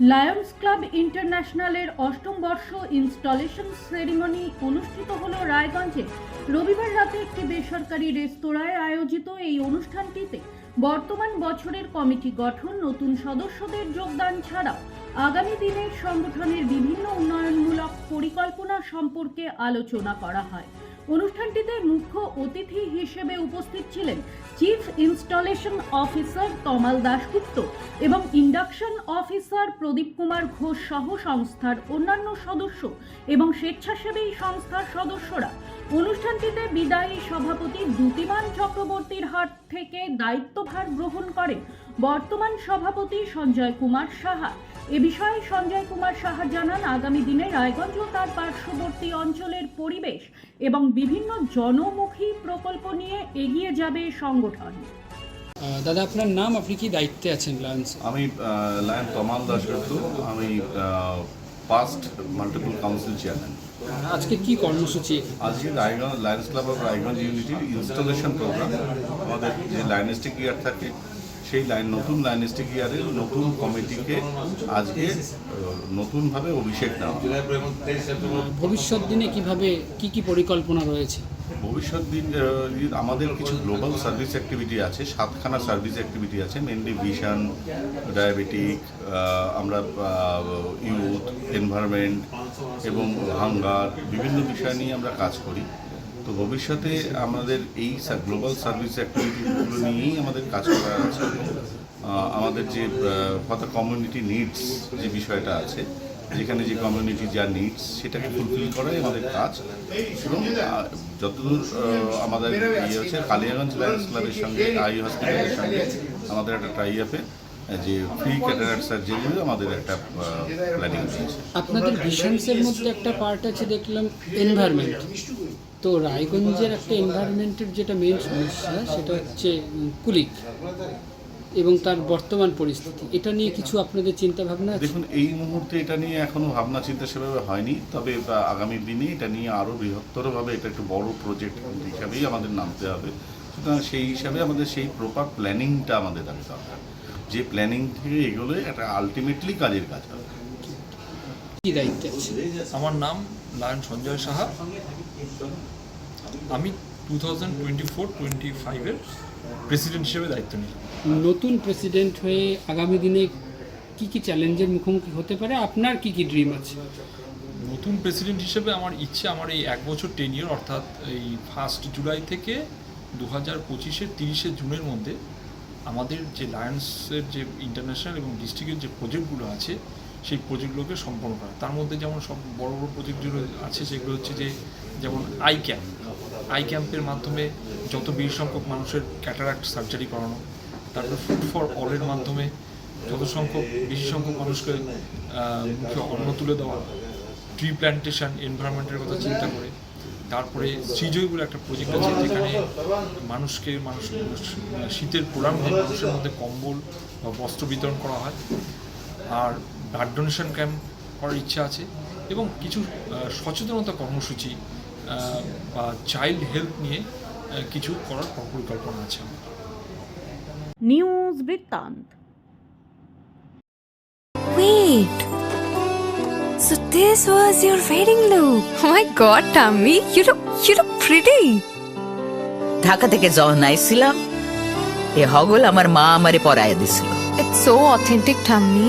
Lions club ইন্টারন্যাশনালের অষ্টম বর্ষ installation ceremony অনুষ্ঠিত হল রায়গঞ্জে। রবিবার রাতে একটি বেসরকারি রেস্তোরাঁয় আয়োজিত এই অনুষ্ঠানটিতে বর্তমান বছরের কমিটি গঠন, নতুন সদস্যদের যোগদান ছাড়াও আগামী দিনের সংগঠনের বিভিন্ন উন্নয়নমূলক পরিকল্পনা সম্পর্কে আলোচনা করা হয়। অনুষ্ঠানটিতে মুখ্য অতিথি হিসেবে উপস্থিত ছিলেন chief installation officer Tamal Dasgupta এবং ইন্ডাকশন অফিসার প্রদীপ কুমার ঘোষ সহ সংস্থার অন্যান্য সদস্য এবং স্বেচ্ছাসেবী সংস্থার সদস্যরা। অনুষ্ঠানটিতে বিদায়ী সভাপতি দ্যুতিমান চক্রবর্তীর হাত থেকে দায়িত্বভার গ্রহণ করেন বর্তমান সভাপতি সঞ্জয় কুমার সাহা। এ বিষয়ে সঞ্জয় কুমার সাহা জানান আগামী দিনে রায়গঞ্জ ও তার পার্শ্ববর্তী অঞ্চলের পরিবেশ এবং বিভিন্ন জনমুখী প্রকল্প নিয়ে এগিয়ে যাবে সংগঠন। দাদা আপনার নাম? আপনি কি দায়িত্বে আছেন লান্স আমি লায়ন তমাল দাসগুপ্ত আমি পাস্ট multiple council chairman. আজকে কি কর্মসূচি? আজকে Raiganj lions club of Raiganj ইউনিটির installation program আমাদের যে লাইনেস্টিক ইয়ার থাকে সেই লাইন নতুন লাইনিস্টিক ইয়ারের নতুন কমিটিকে আজকে নতুনভাবে অভিষেক দেওয়া ভবিষ্যৎ দিনে কীভাবে কি কি পরিকল্পনা রয়েছে? ভবিষ্যৎ দিন আমাদের কিছু গ্লোবাল সার্ভিস অ্যাক্টিভিটি আছে, সাতখানা সার্ভিস অ্যাক্টিভিটি আছে মেনলি ভিশন ডায়াবেটিক আমরা ইউথ এনভায়রনমেন্ট এবং হাঙ্গার বিভিন্ন বিষয় নিয়ে আমরা কাজ করি। তো ভবিষ্যতে আমাদের এই গ্লোবাল সার্ভিস অ্যাক্টিভিটিগুলো নিয়েই আমাদের কাজ করার আছে। আমাদের যে ফর কমিউনিটি নিডস যে বিষয়টা আছে যেখানে যে কমিউনিটি যা নিডস সেটাকে ফুলফিল করাই আমাদের কাজ। এবং যতদূর আমাদের ইয়ে হচ্ছে কালিয়াগঞ্জ লায়ন্স ক্লাবের সঙ্গে আই হসপিটালের সঙ্গে আমাদের একটা টাই আপে যে ফ্রি ক্যাটারাক্ট সার্জারি আমাদের একটা প্ল্যানিং রয়েছে। আপনাদের ভিশনসের মধ্যে একটা পার্ট আছে, দেখলাম এনভায়রনমেন্ট তো রায়গঞ্জের একটা এনভায়রনমেন্টের যেটা মেন সমস্যা, সেটা হচ্ছে কুলিক। এবং তার বর্তমান পরিস্থিতি। এটা নিয়ে কিছু আপনাদের চিন্তা ভাবনা আছে? দেখুন এই মুহূর্তে এটা নিয়ে এখনও ভাবনা চিন্তা সেভাবে হয়নি তবে আগামী দিনে এটা নিয়ে আরও বৃহত্তরভাবে এটা একটু বড় প্রজেক্ট হিসাবেই আমাদের নামতে হবে। সুতরাং সেই হিসাবে আমাদের সেই প্রপার প্ল্যানিংটা আমাদের আগে দরকার যে প্ল্যানিং থেকে এগুলো একটা আলটিমেটলি কাজের কাজ হবে। কি দায়িত্বে আমার নাম লায়ন সঞ্জয় সাহা। আমি two thousand twenty four twenty ফাইভের প্রেসিডেন্ট হিসেবে দায়িত্ব নিলাম নতুন প্রেসিডেন্ট হয়ে আগামী দিনে কি কি চ্যালেঞ্জের মুখোমুখি হতে পারে? আপনার কি কি ড্রিম আছে? নতুন প্রেসিডেন্ট হিসেবে আমার ইচ্ছে আমার এই এক বছর টেনিয়র অর্থাৎ এই ফার্স্ট জুলাই থেকে দু হাজার পঁচিশের তিরিশে জুনের মধ্যে আমাদের যে লায়ন্সের যে ইন্টারন্যাশনাল এবং ডিস্ট্রিক্টের যে প্রজেক্টগুলো আছে সেই প্রজেক্টগুলোকে সম্পন্ন করা। তার মধ্যে যেমন সব বড় বড় প্রজেক্টগুলো আছে, সেগুলো হচ্ছে যে, যেমন আই ক্যাম্প আই ক্যাম্পের মাধ্যমে যত বেশি সংখ্যক মানুষের ক্যাটারাক্ট সার্জারি করানো, তারপরে ফুড ফর অলের মাধ্যমে যত সংখ্যক বেশি সংখ্যক মানুষকে মুখে অন্ন তুলে দেওয়া ট্রি প্ল্যান্টেশন এনভায়রনমেন্টের কথা চিন্তা করে, তারপরে সৃজয় বলে একটা প্রজেক্ট আছে যেখানে মানুষকে, মানুষ শীতের প্রোগ্রামে মানুষের মধ্যে কম্বল বা বস্ত্র বিতরণ করা হয়। আর ব্লাড ডোনেশন ক্যাম্প করার ইচ্ছা আছে এবং কিছু সচেতনতা কর্মসূচি বা চাইল্ড হেলথ নিয়ে কিছু করার পরিকল্পনা আছে নিউজ বৃত্তান্ত Wait. So this was your wedding look. Oh my god, Tammy, you look you look pretty. Dhaka থেকে যখন আইছিলাম এ হগল আমার মা আমারে পরায় দিছিল It's so authentic, Tammy.